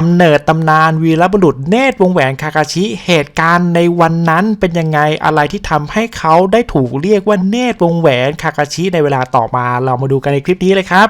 กำเนิดตำนานวีรบุรุษเนตรวงแหวนคาคาชิ เหตุการณ์ในวันนั้นเป็นยังไงอะไรที่ทำให้เขาได้ถูกเรียกว่าเนตรวงแหวนคาคาชิในเวลาต่อมา เรามาดูกันในคลิปนี้เลยครับ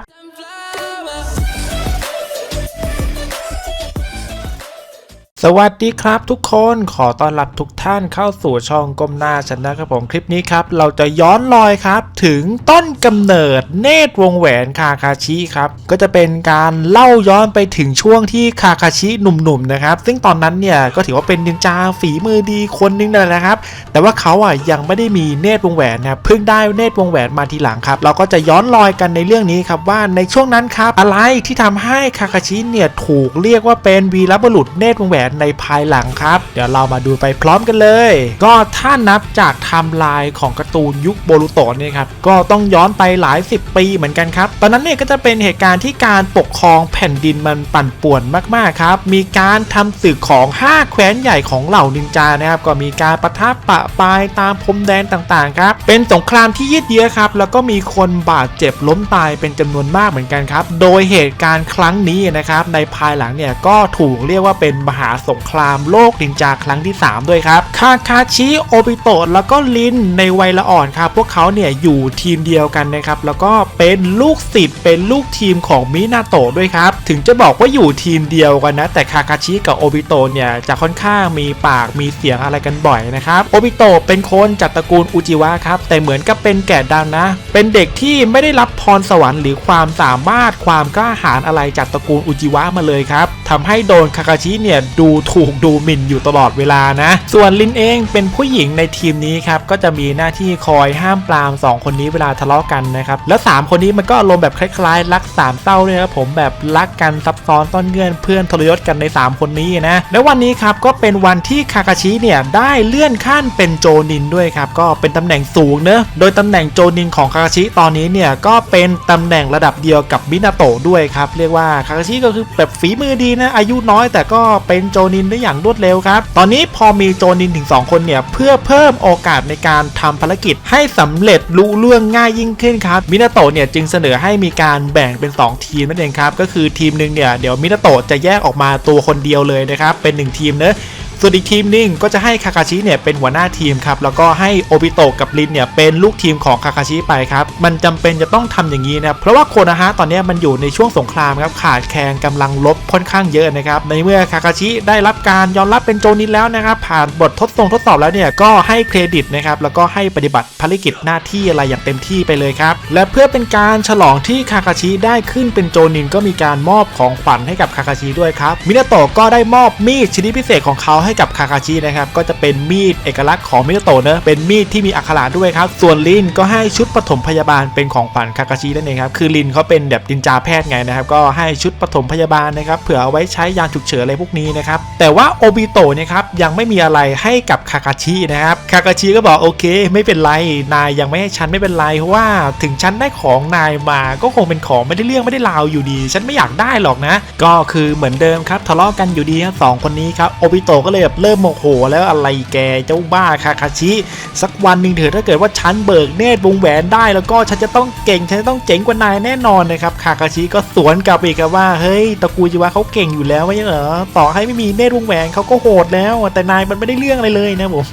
สวัสดีครับทุกคนขอต้อนรับทุกท่านเข้าสู่ช่องก้มหน้าฉันนะครับผมคลิปนี้ครับ เราจะย้อนรอยครับ ถึงต้นกำเนิดเนตรวงแหวนคาคาชิครับ ก็จะเป็นการเล่าย้อนไปถึงช่วงที่คาคาชิหนุ่มๆนะครับ ซึ่งตอนนั้นเนี่ยก็ถือว่าเป็นนินจาฝีมือดีคนหนึงนั่นแหละครับ แต่ว่าเขาอะยังไม่ได้มีเนตรวงแหวนนะเพิ่งได้เนตรวงแหวนมาทีหลังครับ เราก็จะย้อนรอยกันในเรื่องนี้ครับว่าในช่วงนั้นครับอะไรที่ทำให้คาคาชิเนี่ยถูกเรียกว่าเป็นวีรบุรุษเนตรวงแหวนในภายหลังครับ เดี๋ยวเรามาดูไปพร้อมกันเลย ก็ถ้านับจากไทม์ไลน์ของการ์ตูนยุคโบรูโตะเนี่ยครับก็ต้องย้อนไปหลายสิบปีเหมือนกันครับ ตอนนั้นเนี่ยก็จะเป็นเหตุการณ์ที่การปกครองแผ่นดินมันปั่นป่วนมากๆครับ มีการทำศึกของ 5 แคว้นใหญ่ของเหล่านินจานะครับ ก็มีการประทับปะปายตามพรมแดนต่างๆครับ เป็นสงครามที่ยืดเยื้อครับ แล้วก็มีคนบาดเจ็บล้มตายเป็นจำนวนมากเหมือนกันครับ โดยเหตุการณ์ครั้งนี้นะครับในภายหลังเนี่ยก็ถูกเรียกว่าเป็นมหาสงครามโลกนินจาครั้งที่ 3 ด้วยครับ คาคาชิโอบิโตะแล้วก็ลินในวัยละอ่อนครับพวกเขาเนี่ยอยู่ทีมเดียวกันนะครับแล้วก็เป็นลูกศิษย์เป็นลูกทีมของมินาโตะด้วยครับถึงจะบอกว่าอยู่ทีมเดียวกันนะแต่คาคาชิกับโอบิโตะเนี่ยจะค่อนข้างมีปากมีเสียงอะไรกันบ่อยนะครับโอบิโตะเป็นคนจากตระกูลอุจิวะครับแต่เหมือนกับเป็นแก่ดังนะ เป็นเด็กที่ไม่ได้รับพรสวรรค์หรือความสามารถความกล้าหาญอะไรจากตระกูลอุจิวะมาเลยครับทำให้โดนคาคาชิเนี่ยดูถูกดูหมิ่นอยู่ตลอดเวลานะ ส่วนลินเองเป็นผู้หญิงในทีมนี้ครับก็จะมีหน้าที่คอยห้ามปราม 2 คนนี้เวลาทะเลาะกันนะครับแล้ว 3 คนนี้มันก็อารมณ์แบบคล้ายๆ รักสามเศร้าเลยครับผมแบบรักกันซับซ้อนต้อนเงื่อนเพื่อนทรยศกันใน 3 คนนี้นะแล้ววันนี้ครับก็เป็นวันที่คาคาชิเนี่ยได้เลื่อนขั้นเป็นโจนินด้วยครับก็เป็นตำแหน่งสูงเนอะโดยตำแหน่งโจนินของคาคาชิตอนนี้เนี่ยก็เป็นตำแหน่งระดับเดียวกับมินาโตะด้วยครับเรียกว่าคาคาชิก็คือแบบฝีมือดีนะอายุน้อยแต่ก็เป็นโจนินได้อย่างรวดเร็วครับ ตอนนี้พอมีโจนินถึง 2 คนเนี่ยเพื่อเพิ่มโอกาสในการทำภารกิจให้สำเร็จลุล่วงง่ายยิ่งขึ้นครับมินาโตะเนี่ยจึงเสนอให้มีการแบ่งเป็น 2 ทีมนั่นเองครับก็คือทีมหนึ่งเนี่ยเดี๋ยวมินาโตะจะแยกออกมาตัวคนเดียวเลยนะครับเป็น 1 ทีมเนอะ ส่วนอีกทีมหนึงก็จะให้คาคาชิเนี่ยเป็นหัวหน้าทีมครับแล้วก็ให้โอบิโตะกับลินเนี่ยเป็นลูกทีมของคาคาชิไปครับมันจำเป็นจะต้องทำอย่างนี้นะเพราะว่าโคนาฮะตอนนี้มันอยู่ในช่วงสงครามครับขาดแคลนกำลังลบค่อนข้างเยอะนะครับในเมื่อคาคาชิได้รับการยอมรับเป็นโจนินแล้วนะครับผ่านบททดสอบทดสอบแล้วเนี่ยก็ให้เครดิตนะครับแล้วก็ให้ปฏิบัติภารกิจหน้าที่อะไรอย่างเต็มที่ไปเลยครับและเพื่อเป็นการฉลองที่คาคาชิได้ขึ้นเป็นโจนินก็มีการมอบของขวัญให้กับคาคาชิด้วยครับมินาโตะก็ได้มอบมีดชนิดพิเศษของเขาใให้กับคาคาชินะครับก็จะเป็นมีดเอกลักษณ์ของมิโตะเนอะเป็นมีดที่มีอักขระด้วยครับ ส่วนลินก็ให้ชุดปฐมพยาบาลเป็นของขวัญคาคาชินั่นเองครับคือลินเขาเป็นแบบดินจาแพทย์ไงนะครับก็ให้ชุดปฐมพยาบาลนะครับเผื่อเอาไว้ใช้ยามฉุกเฉินอะไรพวกนี้นะครับแต่ว่าโอบิโตะเนี่ยครับยังไม่มีอะไรให้กับคาคาชินะครับคาคาชิก็บอกโอเค ไม่เป็นไรนายยังไม่ให้ฉันไม่เป็นไรเพราะว่าถึงฉันได้ของนายมาก็คงเป็นของไม่ได้เรื่องไม่ได้ราวอยู่ดี ฉันไม่อยากได้หรอกนะ ก็คือเหมือนเดิมครับทะเลาะกันอยู่ดีครับสองคนนี้ครับโอบิโตะก็เลยแบบเริ่มโมโหแล้วอะไรแกเจ้าบ้าคาคาชิ สักวันหนึ่งเถอะถ้าเกิดว่าฉันเบิกเนตรวงแหวนได้ แล้วก็ฉันจะต้องเก่งฉันจะต้องเจ๋งกว่านายแน่นอนนะครับคาคาชิก็สวนกลับอีกครับว่าเฮ้ยตะกูจิวะเขาเก่งอยู่แล้วไม่ใช่เหรอต่อให้ไม่มีเนตรวงแหวนเขาก็โหดแล้วแต่นายมันไม่ได้เรื่องอะไรเลยนะผม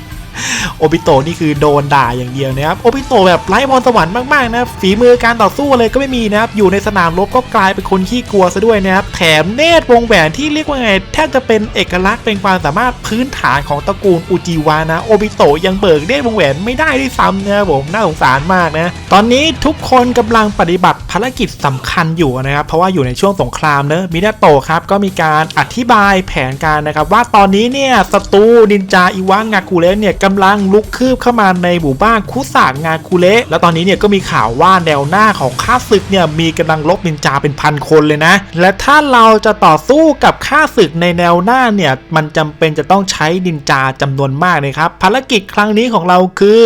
โอบิโตนี่คือโดนด่าอย่างเดียวนะครับ โอบิโตแบบไร้พรสวรรค์มากๆนะฝีมือการต่อสู้อะไรก็ไม่มีนะครับ อยู่ในสนามรบก็กลายเป็นคนขี้กลัวซะด้วยนะครับ แถมเนตรวงแหวนที่เรียกว่าไงแทบจะเป็นเอกลักษณ์เป็นความสามารถพื้นฐานของตระกูลอุจิวานะ โอบิโตยังเบิกเนตรวงแหวนไม่ได้ด้วยซ้ำนะครับผมน่าสงสารมากนะ ตอนนี้ทุกคนกำลังปฏิบัติภารกิจสำคัญอยู่นะครับ เพราะว่าอยู่ในช่วงสงครามเนอะมินาโตครับก็มีการอธิบายแผนการนะครับว่าตอนนี้เนี่ยศัตรูนินจาอิวะงากุเระเนี่ยกำลังลุกคืบเข้ามาในหมู่บ้านคุสางาคุเละแล้วตอนนี้เนี่ยก็มีข่าวว่าแนวหน้าของข้าศึกเนี่ยมีกำลังลบนินจาเป็นพันคนเลยนะ และถ้าเราจะต่อสู้กับข้าศึกในแนวหน้าเนี่ยมันจำเป็นจะต้องใช้นินจาจำนวนมากเลยครับภารกิจครั้งนี้ของเราคือ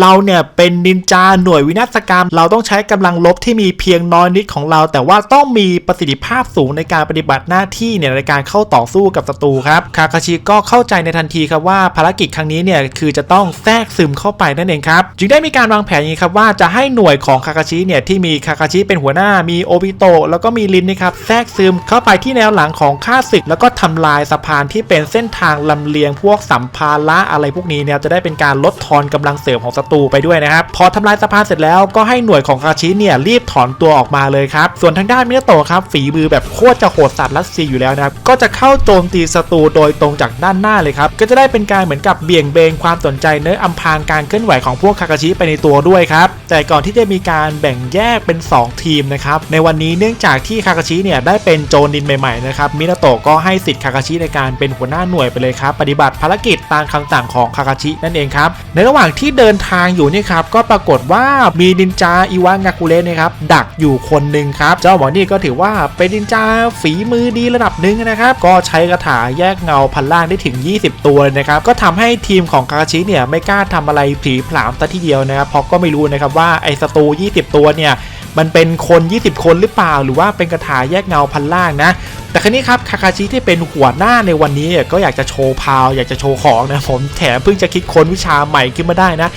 เราเนี่ยเป็นนินจาหน่วยวินาศกรรม เราต้องใช้กำลังลบที่มีเพียงน้อยนิดของเรา แต่ว่าต้องมีประสิทธิภาพสูงในการปฏิบัติหน้าที่เนี่ยในการเข้าต่อสู้กับศัตรูครับคาคาชิก็เข้าใจในทันทีครับว่าภารกิจครั้งนี้เนี่ยคือจะต้องแทรกซึมเข้าไปนั่นเองครับจึงได้มีการวางแผนอย่างนี้ครับว่าจะให้หน่วยของคาคาชิเนี่ยที่มีคาคาชิเป็นหัวหน้ามีโอบิโตแล้วก็มีลินนะครับแทรกซึมเข้าไปที่แนวหลังของข้าศึก แล้วก็ทำลายสะพานที่เป็นเส้นทางลำเลียงพวกสัมภาระอะไรพวกนี้เนี่ยจะได้เป็นการลดทอนกำลังเสริมของศัตรูไปด้วยนะครับ พอทำลายสะพานเสร็จแล้วก็ให้หน่วยของคาคาชิเนี่ยรีบถอนตัวออกมาเลยครับ ส่วนทางด้านมินาโตะครับฝีมือแบบโคตรจะโหดสัตว์รัสเซียอยู่แล้วนะครับ ก็จะเข้าโจมตีศัตรูโดยตรงจากด้านหน้าเลยครับ ก็จะได้เป็นการเหมือนกับเบี่ยงเบนความสนใจเนื้ออำพางการเคลื่อนไหวของพวกคาคาชิไปในตัวด้วยครับ แต่ก่อนที่จะมีการแบ่งแยกเป็น 2 ทีมนะครับ ในวันนี้เนื่องจากที่คาคาชิเนี่ยได้เป็นโจนินใหม่ๆนะครับมินาโตะก็ให้สิทธิ์คาคาชิในการเป็นหัวหน้าหน่วยไปเลยครับ ปฏิบัติภารกิจตามคำสั่งของคาคาชินั่นเองครับ ในระหว่างที่เดินทางอยู่นี่ครับก็ปรากฏว่ามีนินจาอิวางากุเระนะครับดักอยู่คนหนึ่งครับ เจ้าหมอนี่ก็ถือว่าเป็นนินจาฝีมือดีระดับหนึ่งนะครับ ก็ใช้คาถาแยกเงาพันล่างได้ถึง 20 ตัวเลยนะครับ ก็ทำให้ทีมของคาคาชิเนี่ยไม่กล้าทำอะไรผีผลามซะทีเดียวนะครับเพราะก็ไม่รู้นะครับว่าไอ้ศัตรู 20 ตัวเนี่ยมันเป็นคน 20 คนหรือเปล่า หรือว่าเป็นคาถาแยกเงาพันล่างนะ แต่ครั้นี้ครับคาคาชิที่เป็นหัวหน้าในวันนี้ก็อยากจะโชว์พาว อยากจะโชว์ของนะผมแถมเพิ่งจะคิดค้นวิชาใหม่ขึ้นมาได้นะ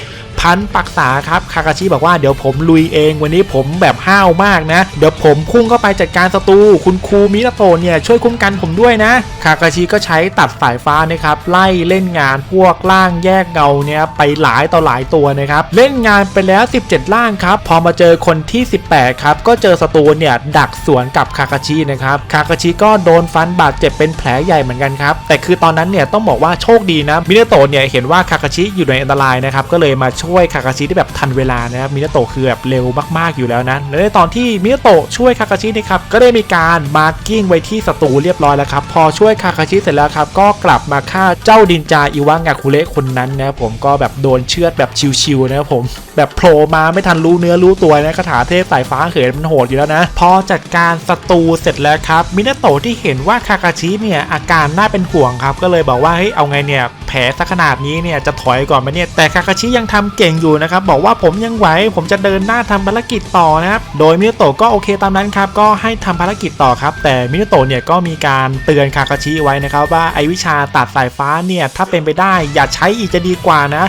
พันปักษาครับคาคาชิบอกว่าเดี๋ยวผมลุยเองวันนี้ผมแบบห้าวมากนะ เดี๋ยวผมพุ่งเข้าไปจัดการศัตรูคุณครูมินาโตเนี่ยช่วยคุ้มกันผมด้วยนะคาคาชิก็ใช้ตัดสายฟ้านะครับไล่เล่นงานพวกล่างแยกเงาเนี่ยไปหลายต่อหลายตัวนะครับเล่นงานไปแล้ว 17 ล่างครับพอมาเจอคนที่ 18 ครับก็เจอศัตรูเนี่ยดักสวนกับคาคาชินะครับคาคาชิก็โดนฟันบาดเจ็บเป็นแผลใหญ่เหมือนกันครับแต่คือตอนนั้นเนี่ยต้องบอกว่าโชคดีนะมินาโตเนี่ยเห็นว่าคาคาชิอยู่ในอันตรายนะครับก็เลยมาช่วยวยคาคาชิได้แบบทันเวลานะครับมินาโตะคือแบบเร็วมากๆอยู่แล้วนะและในตอนที่มินาโตะช่วยคาคาชินะครับก็ได้มีการมาร์กิ้งไว้ที่ศัตรูเรียบร้อยแล้วครับพอช่วยคาคาชิเสร็จแล้วครับก็กลับมาฆ่าเจ้าดินจาอิวางาคุเระคนนั้นนะครับผมก็แบบโดนเชือดแบบชิวๆนะครับผมแบบโผล่มาไม่ทันรู้เนื้อรู้ตัวนะคาถาเทพสายฟ้าเขินมันโหดอยู่แล้วนะ พอจัดการศัตรูเสร็จแล้วครับมินาโตะที่เห็นว่าคาคาชิเนี่ยอาการน่าเป็นห่วงครับก็เลยบอกว่าเฮ้ยเอาไงเนี่ยแผลสักขนาดนี้เนี่ยจะถอยก่อนไหมเนี่ยแต่คาคาชิยังทำเก่งอยู่นะครับบอกว่าผมยังไหวผมจะเดินหน้าทำภารกิจต่อนะครับโดยมินโตะก็โอเคตามนั้นครับก็ให้ทำภารกิจต่อครับแต่มินโตะเนี่ยก็มีการเตือนคาคาชิไว้นะครับว่าไอวิชาตัดสายฟ้าเนี่ยถ้าเป็นไปได้อย่าใช้อีกจะดีกว่านะ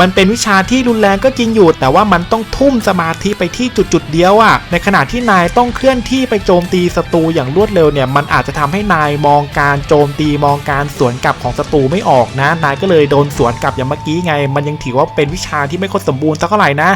มันเป็นวิชาที่รุนแรงก็จริงอยู่ แต่ว่ามันต้องทุ่มสมาธิไปที่จุดจุดๆเดียวอะ่ะในขณะที่นายต้องเคลื่อนที่ไปโจมตีศัตรูอย่างรวดเร็วเนี่ยมันอาจจะทำให้นายมองการโจมตีมองการสวนกลับของศัตรูไม่ออกนะ นายก็เลยโดนสวนกลับอย่างเมื่อกี้ไง มันยังถือว่าเป็นวิชาที่ไม่ค่อยสมบูรณ์สักเท่าไหร่นะ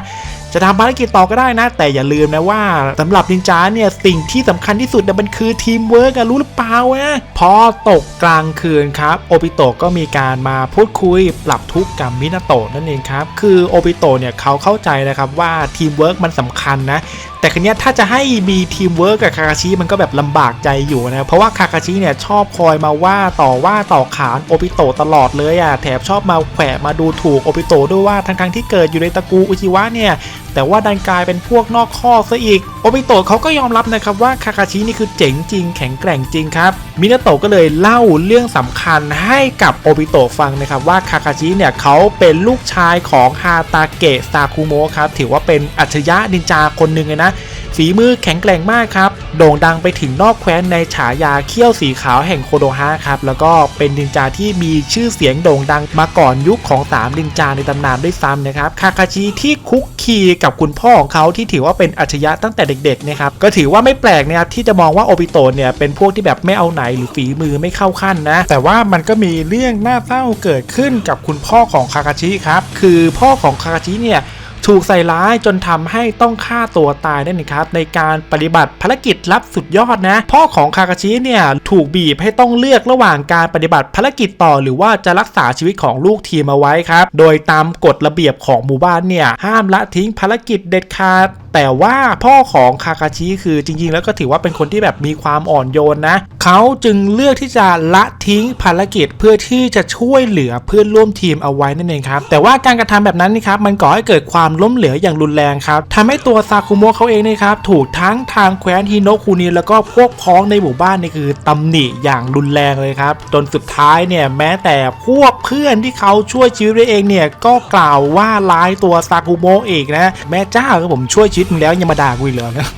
จะทำภารกิจต่อก็ได้นะ แต่อย่าลืมนะว่าสำหรับนินจาเนี่ยสิ่งที่สำคัญที่สุดเนี่ยมันคือทีมเวิร์กอะรู้หรือเปล่าอะพอตกกลางคืนครับโอปิโตก็มีการมาพูดคุยปรับทุกข์กับมินาโตะนั่นเองครับคือโอปิโตเนี่ยเขาเข้าใจนะครับว่าทีมเวิร์กมันสำคัญนะแต่คืนนี้ถ้าจะให้มีทีมเวิร์กกับคาคาชิมันก็แบบลำบากใจอยู่นะ เพราะว่าคาคาชิเนี่ยชอบคอยมาว่าต่อว่าต่อขานโอปิโตตลอดเลยอะแถมชอบมาแขวะมาดูถูกโอปิโตด้วยว่าทั้งๆที่เกิดอยู่ในตระกูลอุจิวะเนี่ย แต่ว่าดันกลายเป็นพวกนอกข้อซะอีก โอปิโตะเขาก็ยอมรับนะครับว่าคาคาชินี่คือเจ๋งจริงแข็งแกร่งจริงครับ มินาโตะก็เลยเล่าเรื่องสำคัญให้กับโอปิโตะฟังนะครับว่าคาคาชิเนี่ยเขาเป็นลูกชายของฮาตาเกะซาคุโมะครับ ถือว่าเป็นอัจฉริยะนินจาคนหนึ่งเลยนะ ฝีมือแข็งแกร่งมากครับ โด่งดังไปถึงนอกแคว้นในฉายาเขี้ยวสีขาวแห่งโคโดฮะครับ แล้วก็เป็นนินจาที่มีชื่อเสียงโด่งดังมาก่อนยุคของสามนินจาในตำนานด้วยซ้ำนะครับคาคาชิที่คุกคีกับคุณพ่อของเขาที่ถือว่าเป็นอัจฉริยะตั้งแต่เด็กๆนะครับก็ถือว่าไม่แปลกนะครับที่จะมองว่าโอปิโตะเนี่ยเป็นพวกที่แบบไม่เอาไหนหรือฝีมือไม่เข้าขั้นนะแต่ว่ามันก็มีเรื่องน่าเศร้าเกิดขึ้นกับคุณพ่อของคาคาชิครับคือพ่อของคาคาชิเนี่ย ถูกใส่ร้ายจนทำให้ต้องฆ่าตัวตายนั่นเองครับในการปฏิบัติภารกิจลับสุดยอดนะ พ่อของคาคาชิเนี่ยถูกบีบให้ต้องเลือกระหว่างการปฏิบัติภารกิจต่อ หรือว่าจะรักษาชีวิตของลูกทีมเอาไว้ครับ โดยตามกฎระเบียบของหมู่บ้านเนี่ยห้ามละทิ้งภารกิจเด็ดขาดแต่ว่าพ่อของคาคาชิคือจริงๆ แล้วก็ถือว่าเป็นคนที่แบบมีความอ่อนโยนนะ เขาจึงเลือกที่จะละทิ้งภารกิจเพื่อที่จะช่วยเหลือเพื่อนร่วมทีมเอาไว้นั่นเองครับแต่ว่าการกระทำแบบนั้นนี่ครับมันก่อให้เกิดความความล้มเหลวอย่างรุนแรงครับทำให้ตัวซาคุโมะเขาเองเนะครับถูกทั้งทางแคว้นฮิโนคุนิแล้วก็พวกพ้องในหมู่บ้านนี่คือตำหนิอย่างรุนแรงเลยครับ จนสุดท้ายเนี่ยแม้แต่พวกเพื่อนที่เขาช่วยชีวิตไว้เองเนี่ยก็กล่าวว่าร้ายตัวซากุโมะอีกนะ แม่เจ้าครับผมช่วยชีวิตมึงแล้วยังมาด่ากูอีกเหรอนะ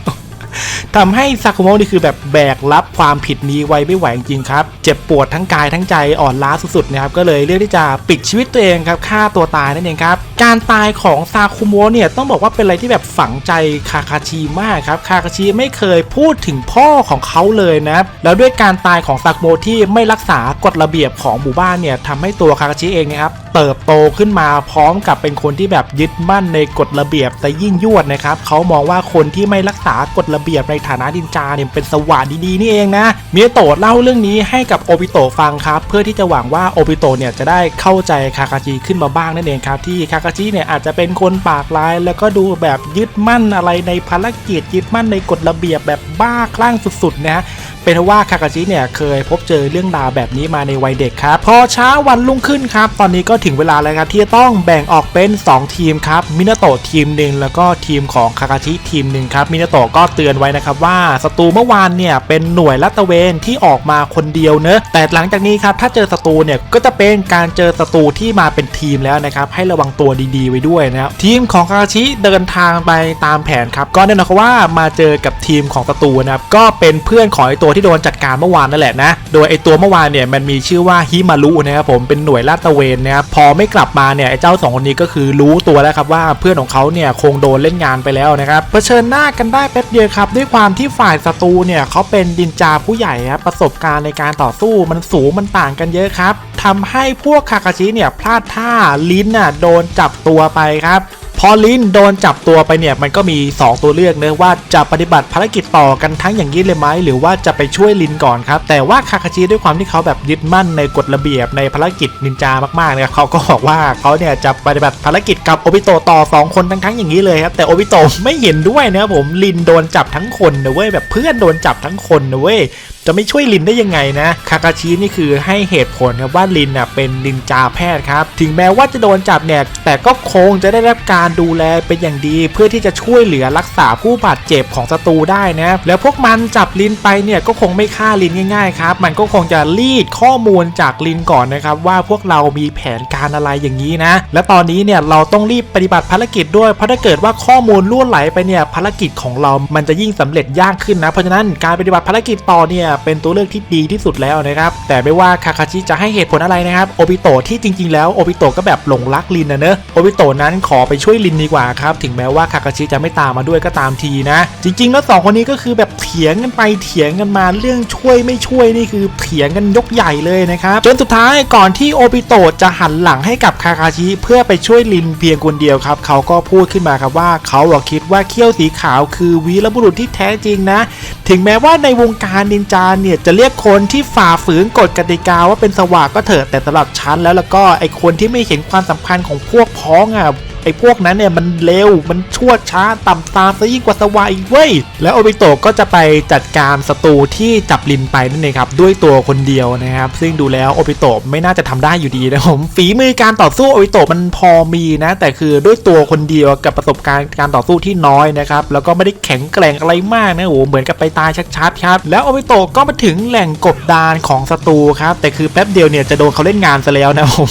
ทำให้ซากุโมะนี่คือแบบแบกรับความผิดนี้ไว้ไม่ไหวจริงครับ เจ็บปวดทั้งกายทั้งใจอ่อนล้าสุดๆนะครับก็เลยเลือกที่จะปิดชีวิตตัวเองครับฆ่าตัวตายนั่นเองครับ การตายของซาคุโมะเนี่ยต้องบอกว่าเป็นอะไรที่แบบฝังใจคาคาชิมากครับคาคาชิไม่เคยพูดถึงพ่อของเขาเลยนะครับแล้วด้วยการตายของซาคุโมะที่ไม่รักษากฎระเบียบของหมู่บ้านเนี่ยทำให้ตัวคาคาชิเองนะครับเติบโตขึ้นมาพร้อมกับเป็นคนที่แบบยึดมั่นในกฎระเบียบแต่ยิ่งยวดนะครับเขามองว่าคนที่ไม่รักษากฎระเบียบในฐานะดินจาเนี่ยเป็นสวรรค์ดีๆนี่เองนะเมียโตะเล่าเรื่องนี้ให้กับโอบิโตฟังครับ เพื่อที่จะหวังว่าโอบิโตเนี่ยจะได้เข้าใจคาคาชิขึ้นมาบ้างนั่นเองครับ ที่คาคาชิเนี่ยอาจจะเป็นคนปากร้าย แล้วก็ดูแบบยึดมั่นอะไรในภารกิจยึดมั่นในกฎระเบียบแบบบ้าคลั่งสุดๆนะเป็นเพราะว่าคาคาชิเนี่ยเคยพบ เจอเรื่องราวแบบนี้มาในวัยเด็กครับ พอเช้าวันรุ่งขึ้นครับ ตอนนี้ก็ถึงเวลาแล้วครับที่จะต้องแบ่งออกเป็น 2 ทีมครับมินาโตะทีมหนึ่งแล้วก็ทีมของคาคาชิทีมหนึ่งครับมินาโตะก็เตือนไว้นะครับว่าศัตรูเมื่อวานเนี่ยเป็นหน่วยลาดตะเวนที่ออกมาคนเดียวเนอะแต่หลังจากนี้ครับถ้าเจอศัตรูเนี่ยก็จะเป็นการเจอศัตรูที่มาเป็นทีมแล้วนะครับให้ระวังตัวดีๆไว้ด้วยนะครับทีมของคาคาชิเดินทางไปตามแผนครับก็แน่นอนครับว่ามาเจอกับทีมของศัตรูนะครับก็เป็นเพื่อนของไอตัวที่โดนจัดการเมื่อวานนั่นแหละนะโดยไอตัวเมื่อวานเนี่ยมันมีชื่อว่าฮิมารุนะครับผมเป็นหน่วยลาดตระเวนนะครับพอไม่กลับมาเนี่ยไอเจ้าสองคนนี้ก็คือรู้ตัวแล้วครับว่าเพื่อนของเขาเนี่ยคงโดนเล่นงานไปแล้วนะครับเผชิญหน้ากันได้แป๊บเดียวครับด้วยความที่ฝ่ายศัตรูเนี่ยเขาเป็นดินจาผู้ใหญ่ครับประสบการณ์ในการต่อสู้มันสูงมันต่างกันเยอะครับทำให้พวกคาคาชิเนี่ยพลาดท่าลิ้นน่ะโดนจับตัวไปครับ พอลินโดนจับตัวไปเนี่ยมันก็มี 2 ตัวเลือกเนะว่าจะปฏิบัติภารกิจต่อกันทั้งอย่างนี้เลยไหมหรือว่าจะไปช่วยลินก่อนครับแต่ว่าคาคาชิด้วยความที่เขาแบบยึดมั่นในกฎระเบียบในภารกิจนินจามากๆเนี่ยเขาก็บอกว่าเขาเนี่ยจะปฏิบัติภารกิจกับโอบิโตต่อ 2 คนทั้งๆอย่างนี้เลยครับแต่โอบิโตไม่เห็นด้วยนะผมลินโดนจับทั้งคนนะเว้ยแบบเพื่อนโดนจับทั้งคนนะเว้ยจะไม่ช่วยลินได้ยังไงนะคาคาชินี่คือให้เหตุผลครับว่าลินน่ะเป็นนินจาแพทย์ครับ ถึงแม้ว่าจะโดนจับเนี่ยแต่ก็คงจะได้รับการดูแลเป็นอย่างดี เพื่อที่จะช่วยเหลือรักษาผู้บาดเจ็บของศัตรูได้นะแล้วพวกมันจับลินไปเนี่ยก็คงไม่ฆ่าลินง่ายๆครับมันก็คงจะรีดข้อมูลจากลินก่อนนะครับว่าพวกเรามีแผนการอะไรอย่างนี้นะ และตอนนี้เนี่ยเราต้องรีบปฏิบัติภารกิจด้วยเพราะถ้าเกิดว่าข้อมูลล่วไหลไปเนี่ยภารกิจของเรามันจะยิ่งสำเร็จยากขึ้นนะเพราะฉะนั้นการปฏิบัติภารกิจต่อเนี่ยเป็นตัวเลือกที่ดีที่สุดแล้วนะครับ แต่ไม่ว่าคาคาชิจะให้เหตุผลอะไรนะครับโอบิโตะที่จริง ๆ แล้วโอบิโตะก็แบบหลงรักลินนะเนอะโอบิโตะนั้นขอไปช่วยลินดีกว่าครับ ถึงแม้ว่าคาคาชิจะไม่ตามมาด้วยก็ตามทีนะ จริง ๆ แล้วสองคนนี้ก็คือแบบเถียงกันไปเถียงกันมาเรื่องช่วยไม่ช่วยนี่คือเถียงกันยกใหญ่เลยนะครับจนสุดท้ายก่อนที่โอบิโตะจะหันหลังให้กับคาคาชิเพื่อไปช่วยลินเพียงคนเดียวครับเขาก็พูดขึ้นมาครับว่าเขาอคิดว่าเขี้ยวสีขาวคือวีรบุรุษที่แท้จริงนะ ถึงแม้ว่าในวงการนินจาเนี่ยจะเรียกคนที่ฝ่าฝืนกฎกติกาว่าเป็นสวากก็เถอะแต่สำหรับฉันแล้วแล้วก็ไอคนที่ไม่เห็นความสำคัญของพวกพ้องอะไอ้พวกนั้นเนี่ยมันเร็วมันชั่วช้าต่ำตาซะยิ่งกว่าสวายอีกเว้ยแล้วโอบิโตะก็จะไปจัดการศัตรูที่จับลินไปนั่นเองครับด้วยตัวคนเดียวนะครับ ซึ่งดูแล้วโอบิโตะไม่น่าจะทำได้อยู่ดีนะผมฝีมือการต่อสู้โอบิโตะมันพอมีนะ แต่คือด้วยตัวคนเดียวกับประสบการณ์การต่อสู้ที่น้อยนะครับแล้วก็ไม่ได้แข็งแกร่งอะไรมากนะโอ้เหมือนกับไปตายชัดๆครับแล้วโอบิโตะก็มาถึงแหล่งกบดานของศัตรูครับแต่คือแป๊บเดียวเนี่ยจะโดนเขาเล่นงานซะแล้วนะผม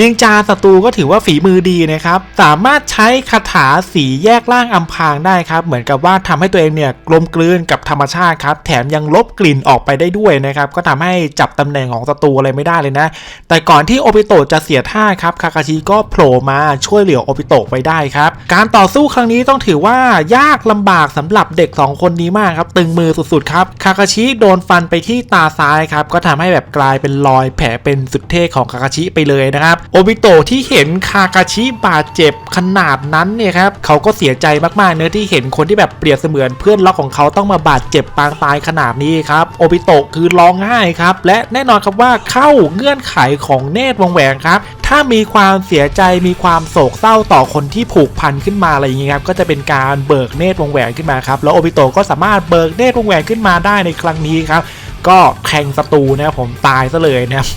ดิงจาศัตรูก็ถือว่าฝีมือดีนะครับ สามารถใช้คาถาสีแยกร่างอำพางได้ครับ เหมือนกับว่าทำให้ตัวเองเนี่ยกลมกลืนกับธรรมชาติครับ แถมยังลบกลิ่นออกไปได้ด้วยนะครับ ก็ทำให้จับตำแหน่งของศัตรูอะไรไม่ได้เลยนะ แต่ก่อนที่โอปิโตจะเสียท่าครับ คาคาชิก็โผล่มาช่วยเหลือโอปิโตไว้ได้ครับ การต่อสู้ครั้งนี้ต้องถือว่ายากลำบากสำหรับเด็ก 2 คนนี้มากครับ ตึงมือสุดๆครับคาคาชิโดนฟันไปที่ตาซ้ายครับก็ทำให้แบบกลายเป็นรอยแผลเป็นสุดเท่ของคาคาชิไปเลยนะครับโอบิโตะที่เห็นคาคาชิบาดเจ็บขนาดนั้นเนี่ยครับเขาก็เสียใจมากๆเนื้อที่เห็นคนที่แบบเปรียบเสมือนเพื่อนรักของเขาต้องมาบาดเจ็บปางตายขนาดนี้ครับโอบิโตะคือร้องไห้ครับและแน่นอนครับว่าเข้าเงื่อนไขของเนตรวงแหวนครับถ้ามีความเสียใจมีความโศกเศร้าต่อคนที่ผูกพันขึ้นมาอะไรอย่างเงี้ยครับก็จะเป็นการเบิกเนตรวงแหวนขึ้นมาครับแล้วโอบิโตะก็สามารถเบิกเนตรวงแหวนขึ้นมาได้ในครั้งนี้ครับก็แข่งศัตรูนะครับผมตายซะเลยนะครับ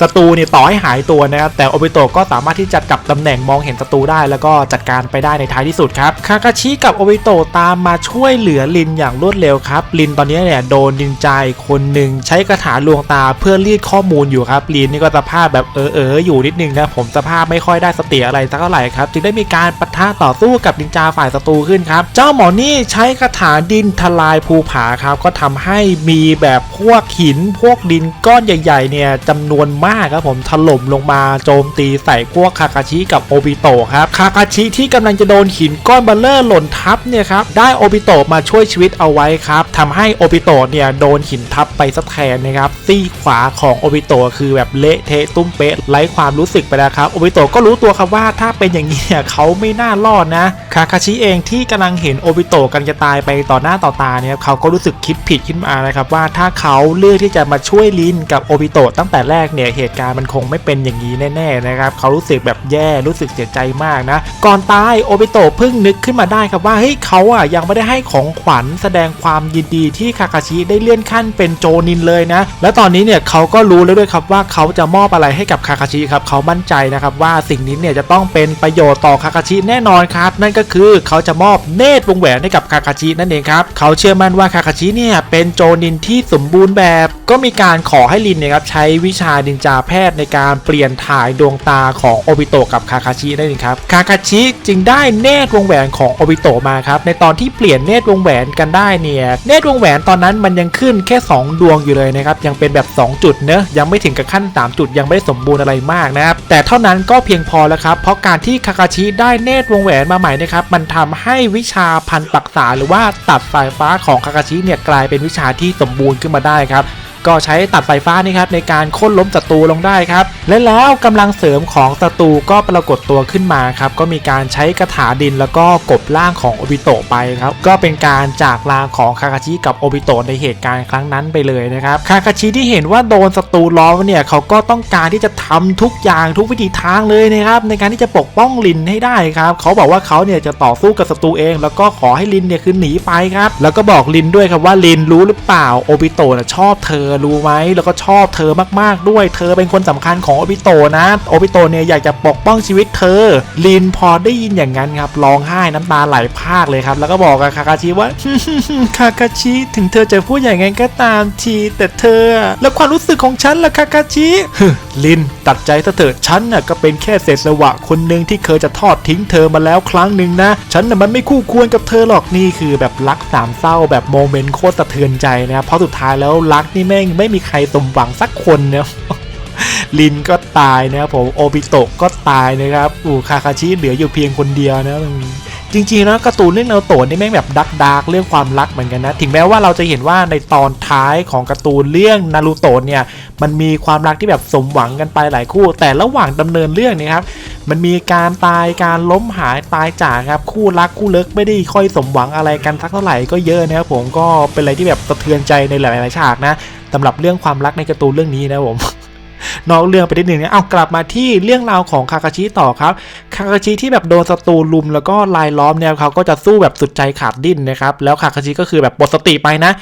ศัตรูเนี่ยต่อให้หายตัวนะครับแต่โอบิโตะก็สามารถที่จะกลับตำแหน่งมองเห็นศัตรูได้ แล้วก็จัดการไปได้ในท้ายที่สุดครับคากาชิกับโอบิโตะตามมาช่วยเหลือลินอย่างรวดเร็วครับลินตอนนี้เนี่ยโดนดินใจคนหนึ่งใช้คาถาลวงตาเพื่อรีดข้อมูลอยู่ครับลินนี่ก็สภาพแบบเออเอออยู่นิดนึงนะผมสภาพไม่ค่อยได้สติอะไรสักเท่าไหร่ครับจึงได้มีการปะทะต่อสู้กับนินจาฝ่ายศัตรูขึ้นครับเจ้าหมอนี่ใช้คาถาดินทลายภูผาครับก็ทำให้มีแบบพวกหินพวกดินก้อนใหญ่ๆเนี่ยจำนวนมากครับผมถล่มลงมาโจมตีใส่พวกคาคาชิกับโอบิโตะครับคาคาชิที่กำลังจะโดนหินก้อนเบลเลอร์หล่นทับเนี่ยครับได้โอบิโตะมาช่วยชีวิตเอาไว้ครับทำให้โอบิโตะเนี่ยโดนหินทับไปซะแทนนะครับซี่ขวาของโอบิโตะคือแบบเละเทะตุ้มเป๊ะไร้ความรู้สึกไปแล้วครับโอบิโตะก็รู้ตัวครับว่าถ้าเป็นอย่างนี้เนี่ยเขาไม่น่ารอดนะคาคาชิเองที่กำลังเห็นโอบิโตะกำลังจะตายไปต่อหน้าต่อตาเนี่ยเขาก็รู้สึกคิดผิดขึ้นมานะครับว่าถ้าเขาเลือกที่จะมาช่วยลินกับโอบิโตะตั้งแต่แรกเนี่ยเหตุการณ์มันคงไม่เป็นอย่างนี้แน่ๆนะครับเขารู้สึกแบบแย่รู้สึกเสียใจมากนะ ก่อนตายโอบิโตะเพิ่งนึกขึ้นมาได้ครับว่าเฮ้ยเขาอะยังไม่ได้ให้ของขวัญแสดงความยินดีที่คาคาชิได้เลื่อนขั้นเป็นโจนินเลยนะ และตอนนี้เนี่ยเขาก็รู้แล้วด้วยครับว่าเขาจะมอบอะไรให้กับคาคาชิครับเขามั่นใจนะครับว่าสิ่งนี้เนี่ยจะต้องเป็นประโยชน์ต่อคาคาชิแน่นอนครับ นั่นก็คือเขาจะมอบเนตรวงแหวนให้กับคาคาชินั่นเองครับเขาเชื่อมั่นว่าคาคาชิเนี่ยเป็นโจนินที่สมบูรณ์แบบ ก็มีการขอให้ลินเนี่ยครับใช้วิชาดินจาแพทย์ในการเปลี่ยนถ่ายดวงตาของโอบิโตะกับคาคาชินั่นเองครับคาคาชิจึงได้เนตรวงแหวนของโอบิโตะมาครับในตอนที่เปลี่ยนเนตรวงแหวนกันได้เนี่ยเนตรวงแหวนตอนนั้นมันยังขึ้นแค่ 2 ดวงอยู่เลยนะครับยังเป็นแบบ 2 จุดเนอะยังไม่ถึงกับขั้น 3 จุดยังไม่ได้สมบูรณ์อะไรมากนะครับแต่เท่านั้นก็เพียงพอแล้วครับเพราะการที่คาคาชิได้เนตรวงแหวนมาใหม่นะครับมันทำให้วิชาพันปักษาหรือว่าตัดสายฟ้าของคาคาชิเนี่ยกลายเป็นวิชาที่สมบูรณ์ขึ้นมาได้ครับ ก็ใช้ตัดสายฟ้านี่ครับในการโค้นล้มศัตรูลงได้ครับ และแล้วกำลังเสริมของศัตรูก็ปรากฏตัวขึ้นมาครับก็มีการใช้กระถาดินแล้วก็กบร่างของโอบิโตะไปครับก็เป็นการจากลาของคาคาชิกับโอบิโตะในเหตุการณ์ครั้งนั้นไปเลยนะครับคาคาชิที่เห็นว่าโดนศัตรูล้อมเนี่ยเขาก็ต้องการที่จะทำทุกอย่างทุกวิธีทางเลยนะครับในการที่จะปกป้องลินให้ได้ครับเขาบอกว่าเขาเนี่ยจะต่อสู้กับศัตรูเอง แล้วก็ขอให้ลินเนี่ยคือหนีไปครับแล้วก็บอกลินด้วยครับว่าลินรู้หรือเปล่าโอบิโตะชอบเธอรู้ไหมแล้วก็ชอบเธอมากๆด้วย เธอเป็นคนสำคัญของโอบิโตนะ โอบิโตเนี่ยอยากจะปกป้องชีวิตเธอ ลินพอได้ยินอย่างนั้นครับร้องไห้น้ำตาไหลพากเลยครับ แล้วก็บอกกับคาคาชิว่าคาคาชิถึงเธอจะพูดอย่างไงก็ตามที แต่เธอ แล้วความรู้สึกของฉันล่ะคาคาชิลินตัดใจซะเถอะฉันน่ะก็เป็นแค่เศษสวะคนหนึ่งที่เคยจะทอดทิ้งเธอมาแล้วครั้งหนึ่งนะ ฉันน่ะมันไม่คู่ควรกับเธอหรอกนี่คือแบบรักสามเศร้าแบบโมเมนต์โคตรสะเทือนใจนะครับเพราะสุดท้ายแล้วรักนี่แม่งไม่มีใครสมหวังสักคนเนี่ยลินก็ตายนะครับผมโอบิโตะก็ตายนะครับอูคาคาชิเหลืออยู่เพียงคนเดียวนะจริงๆแล้วการ์ตูนเรื่องนารูโตะนี่แม่งแบบดักดาร์กเรื่องความรักเหมือนกันนะ ถึงแม้ว่าเราจะเห็นว่าในตอนท้ายของการ์ตูนเรื่องนารูโตะเนี่ย มันมีความรักที่แบบสมหวังกันไปหลายคู่ แต่ระหว่างดำเนินเรื่องนี่ครับ มันมีการตายการล้มหายตายจากครับ คู่รักคู่เลิกไม่ได้ค่อยสมหวังอะไรกันสักเท่าไหร่ก็เยอะนะครับผมก็เป็นอะไรที่แบบสะเทือนใจในหลายๆฉากนะ สำหรับเรื่องความรักในการ์ตูนเรื่องนี้นะผม นอกเรื่องไปนิดนึงนะเอากลับมาที่เรื่องราวของคาคาชิต่อครับคาคาชิที่แบบโดนศัตรูลุมแล้วก็ลายล้อมเนี่ยเขาก็จะสู้แบบสุดใจขาดดิ้นนะครับแล้วคาคาชิก็คือแบบหมดสติไปนะ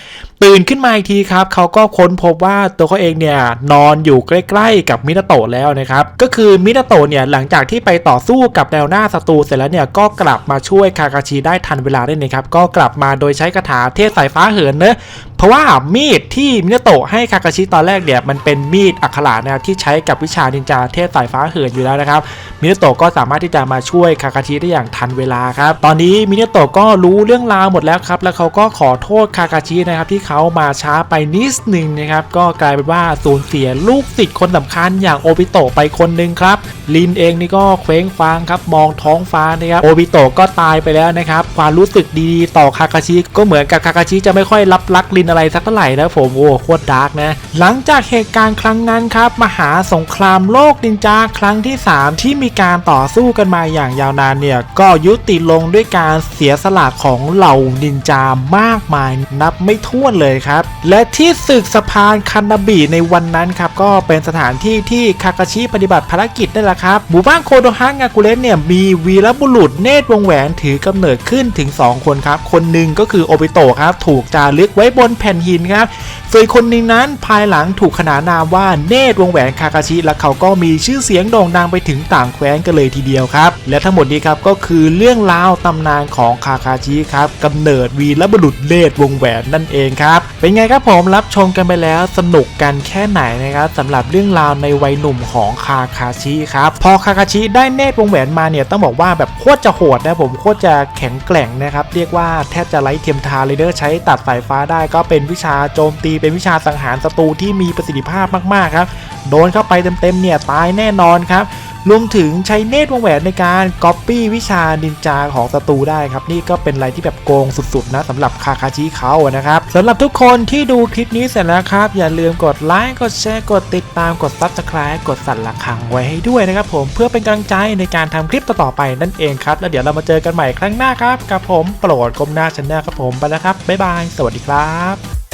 ตื่นขึ้นมาอีกทีครับเขาก็ค้นพบว่าตัวเขาเองเนี่ยนอนอยู่ใกล้ๆกับมินาโตะแล้วนะครับก็คือมินาโตะเนี่ยหลังจากที่ไปต่อสู้กับแนวหน้าศัตรูเสร็จแล้วเนี่ยก็กลับมาช่วยคาคาชิได้ทันเวลาได้นะครับก็กลับมาโดยใช้คาถาเทพสายฟ้าเหินเนอะเพราะว่ามีดที่มินาโตะให้คาคาชิตอนแรกเนี่ยมันเป็นมีดอักขระนะคที่ใช้กับวิชานินจาเทพสายฟ้าเหินอยู่แล้วนะครับมินาโตะก็สามารถที่จะมาช่วยคาคาชิได้อย่างทันเวลาครับ ตอนนี้มินาโตะก็รู้เรื่องราวหมดแล้วครับ แล้วเขาก็ขอโทษคาคาชินะครับที่เขามาช้าไปนิดหนึ่งนะครับ ก็กลายเป็นว่าสูญเสียลูกศิษย์คนสำคัญอย่างโอบิโตะไปคนหนึ่งครับ ลินเองนี่ก็เคว้งฟางครับมองท้องฟ้านะครับ โอบิโตะก็ตายไปแล้วนะครับ ความรู้สึกดีๆต่อคาคาชิก็เหมือนกับคาคาชิจะไม่ค่อยรับรักลินอะไรสักเท่าไหร่นะผม โอ้โคตรดาร์กนะ หลังจากเหตุการณ์ครั้งนั้นครับมหาสงครามโลกนินจาครั้งที่ 3 ที่มีการต่อสู้กันมาอย่างยาวนานเนี่ยก็ยุติลงด้วยการเสียสละของเหล่านินจามากมายนับไม่ถ้วนเลยครับ และที่ศึกสะพานคันนาบิในวันนั้นครับก็เป็นสถานที่ที่คากาชิปฏิบัติภารกิจนั่นแหละครับหมู่บ้านโคโดฮะงากุเรสเนี่ยมีวีรบุรุษเนตรวงแหวนถือกำเนิดขึ้นถึง 2 คนครับ คนหนึ่งก็คือโอบิโตะครับ ถูกจารึกไว้บนแผ่นหินครับส่วนคนหนึ่งนั้นภายหลังถูกขนานนามว่าเนตรวงแหวนคากาชิ และเขาก็มีชื่อเสียงโด่งดังไปถึงต่างแคว้นกันเลยทีเดียวครับ และทั้งหมดนี้ครับก็คือเรื่องราวตำนานของคาคาชิครับกำเนิดวีรบุรุษเลดวงแหวนนั่นเองครับ เป็นไงครับผมรับชมกันไปแล้วสนุกกันแค่ไหนนะครับสำหรับเรื่องราวในวัยหนุ่มของคาคาชิครับพอคาคาชิได้เนตรวงแหวนมาเนี่ยต้องบอกว่าแบบโคตรจะโหดนะผมโคตรจะแข็งแกร่งนะครับเรียกว่าแทบจะไร้เทียมทานเลยเด้อใช้ตัดสายฟ้าได้ ก็เป็นวิชาโจมตีเป็นวิชาสังหารศัตรูที่มีประสิทธิภาพมากๆครับโดนเข้าไปเต็มๆเนี่ยตายแน่นอนครับ รวมถึงใช้เนตรวงแหวนในการก๊อปปี้วิชานินจาของศัตรูได้ครับ นี่ก็เป็นอะไรที่แบบโกงสุดๆนะสำหรับคาคาชิเขานะครับสำหรับทุกคนที่ดูคลิปนี้เสร็จแล้วครับ อย่าลืมกดไลค์กดแชร์กดติดตามกด subscribe กดสั่นระฆังไว้ให้ด้วยนะครับผมเพื่อเป็นกำลังใจในการทำคลิปต่อๆไปนั่นเองครับ แล้วเดี๋ยวเรามาเจอกันใหม่ครั้งหน้าครับกับผมโปรดกรมหน้าชแนลครับผมไปแล้วครับบ๊ายบาย สวัสดีครับ